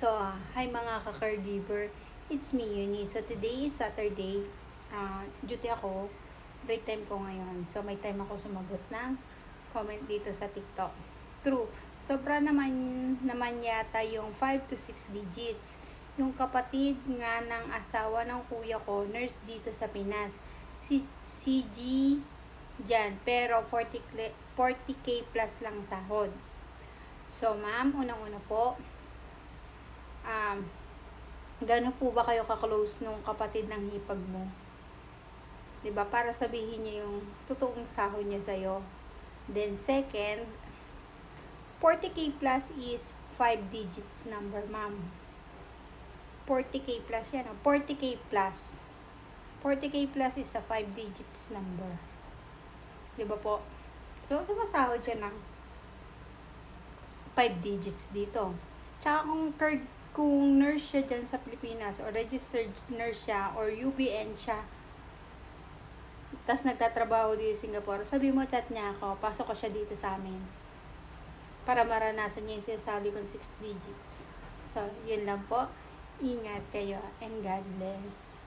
So, hi mga ka-caregiver. It's me, Uni. So, today is Saturday. Ah, duty ako. Break time ko ngayon. So, may time ako sumagot ng comment dito sa TikTok. True. Sobra naman, naman yata yung 5 to 6 digits. Yung kapatid nga ng asawa ng kuya ko, nurse dito sa Pinas. Si CG dyan. Pero 40, 40k plus lang sahod. So, ma'am, unang-una po, gano'n po ba kayo ka-close nung kapatid ng hipag mo? ba Para sabihin niya yung totoong sahod niya sa'yo. Then, second, 40k plus is 5 digits number, ma'am. 40k plus yan, oh. 40k plus. 40k plus is a 5 digits number. ba po? So, sumasahod siya ng 5 digits dito. Tsaka kung card, kung nurse siya dyan sa Pilipinas or registered nurse siya or UBN siya, tas nagtatrabaho dito sa Singapore, sabi mo chat niya ako, pasok ko siya dito sa amin. Para maranasan niya yung sinasabi kong 6 digits. So, yun lang po. Ingat kayo and God bless.